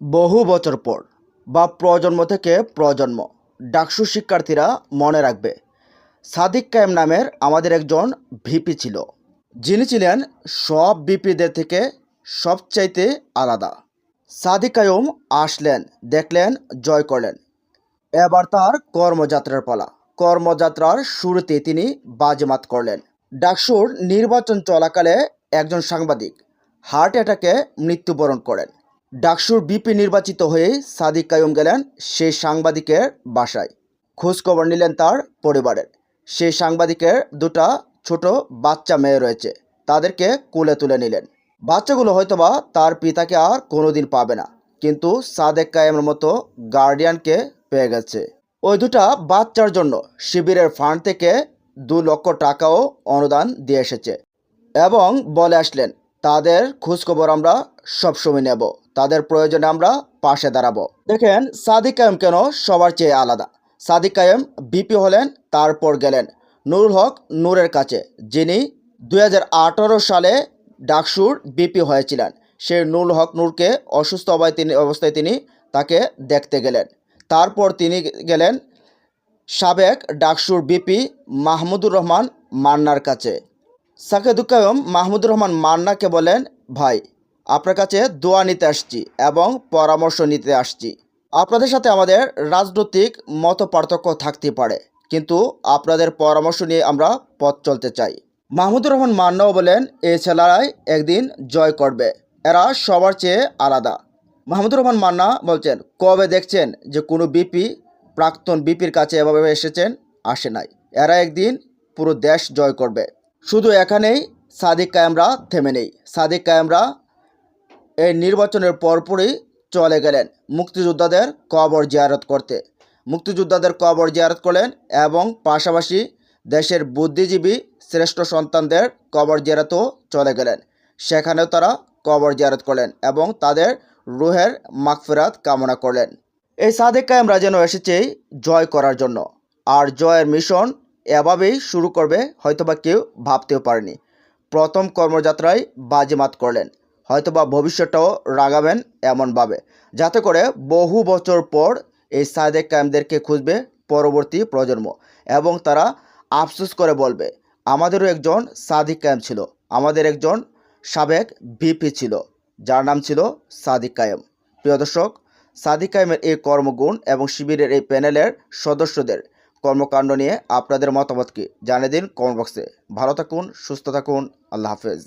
বহু বছর পর বা প্রজন্ম থেকে প্রজন্ম, ডাকসু শিক্ষার্থীরা মনে রাখবে, সাদিক কায়েম নামের আমাদের একজন ভিপি ছিল। যিনি ছিলেন সব ভিপিদের থেকে সবচাইতে আলাদা। সাদিক কায়ুম আসলেন, দেখলেন, জয় করলেন। এবার তার কর্মযাত্রার পালা। কর্মযাত্রার শুরুতে তিনি বাজেমাত করলেন। ডাকসুর নির্বাচন চলাকালে একজন সাংবাদিক হার্ট অ্যাটাকে মৃত্যুবরণ করেন। ডাকসুর বিপি নির্বাচিত হয়ে সাদিক কায়ুম গেলেন সেই সাংবাদিকের বাসায়। খোঁজখবর নিলেন তার পরিবারের। সেই সাংবাদিকের দুটা ছোট বাচ্চা মেয়ে রয়েছে, তাদেরকে কোলে তুলে নিলেন। বাচ্চাগুলো হয়তোবা তার পিতাকে আর কোনোদিন পাবে না, কিন্তু সাদেক কায়েমের মতো গার্ডিয়ানকে পেয়ে গেছে। ওই দুটা বাচ্চার জন্য শিবিরের ফান্ড থেকে দু লক্ষ টাকাও অনুদান দিয়ে এসেছে এবং বলে আসলেন তাদের খোঁজখবর আমরা সবসময় নেব। তাদের প্রয়োজনে আমরা পাশে দাঁড়াবো। দেখেন, সাদিক কায়েম কেন সবার চেয়ে আলাদা? সাদিক কায়েম বিপি হলেন, তারপর গেলেন নুরুল হক নূরের কাছে, যিনি দু হাজার আঠারো সালে ডাকসুর বিপি হয়েছিলেন। সেই নুরুল হক নূরকে অসুস্থ অবস্থায় তিনি অবস্থায় তিনি তাকে দেখতে গেলেন। তারপর তিনি গেলেন সাবেক ডাকসুর বিপি মাহমুদুর রহমান মান্নার কাছে। সাকেদুকায়ম মাহমুদুর রহমান মান্নাকে বলেন, ভাই, আপনার কাছে দোয়া নিতে আসছি এবং পরামর্শ নিতে আসছি। আপনাদের সাথে আমাদের রাজনৈতিক মত পার্থক্য থাকতে পারে, কিন্তু আপনাদের পরামর্শ নিয়ে আমরা পথ চলতে চাই। মাহমুদুর রহমান মান্নাও বলেন এই ছেলেরাই একদিন জয় করবে, এরা সবার চেয়ে আলাদা। মাহমুদুর রহমান মান্না বলছেন, কবে দেখছেন যে কোনো বিপি, প্রাক্তন বিপির কাছে এভাবে এসেছেন? আসে নাই। এরা একদিন পুরো দেশ জয় করবে। শুধু এখানেই সাদিক কায়েমরা থেমে নেই। সাদিক কায়েমরা এই নির্বাচনের পরপরই চলে গেলেন মুক্তিযোদ্ধাদের কবর জিয়ারত করতে। মুক্তিযোদ্ধাদের কবর জিয়ারত করলেন এবং পাশাপাশি দেশের বুদ্ধিজীবী শ্রেষ্ঠ সন্তানদের কবর জিয়ারতও চলে গেলেন। সেখানেও তারা কবর জিয়ারত করলেন এবং তাদের রুহের মাগফিরাত কামনা করলেন। এই সাদেক কায়েমরা যেন এসেছে জয় করার জন্য। আর জয়ের মিশন এভাবেই শুরু করবে হয়তোবা কেউ ভাবতেও পারেনি। প্রথম কর্মযাত্রায় বাজিমাত করলেন। হয়তোবা ভবিষ্যৎটাও রাগাবেন এমনভাবে। যাতে করে বহু বছর পর এই সাদেক কায়েমদেরকে খুঁজবে পরবর্তী প্রজন্ম এবং তারা আফসোস করে বলবে, আমাদেরও একজন সাদিক কায়েম ছিল। আমাদের একজন সাবেক ভিপি ছিল। যার নাম ছিল সাদিক কায়েম। প্রিয় দর্শক, সাদিক কায়েমের এই কর্মগুণ এবং শিবিরের এই প্যানেলের সদস্যদের কর্মকাণ্ড নিয়ে আপনাদের মতামতকে জানিয়ে দিন কমেন্ট বক্সে। ভালো থাকুন সুস্থ থাকুন আল্লাহ হাফেজ।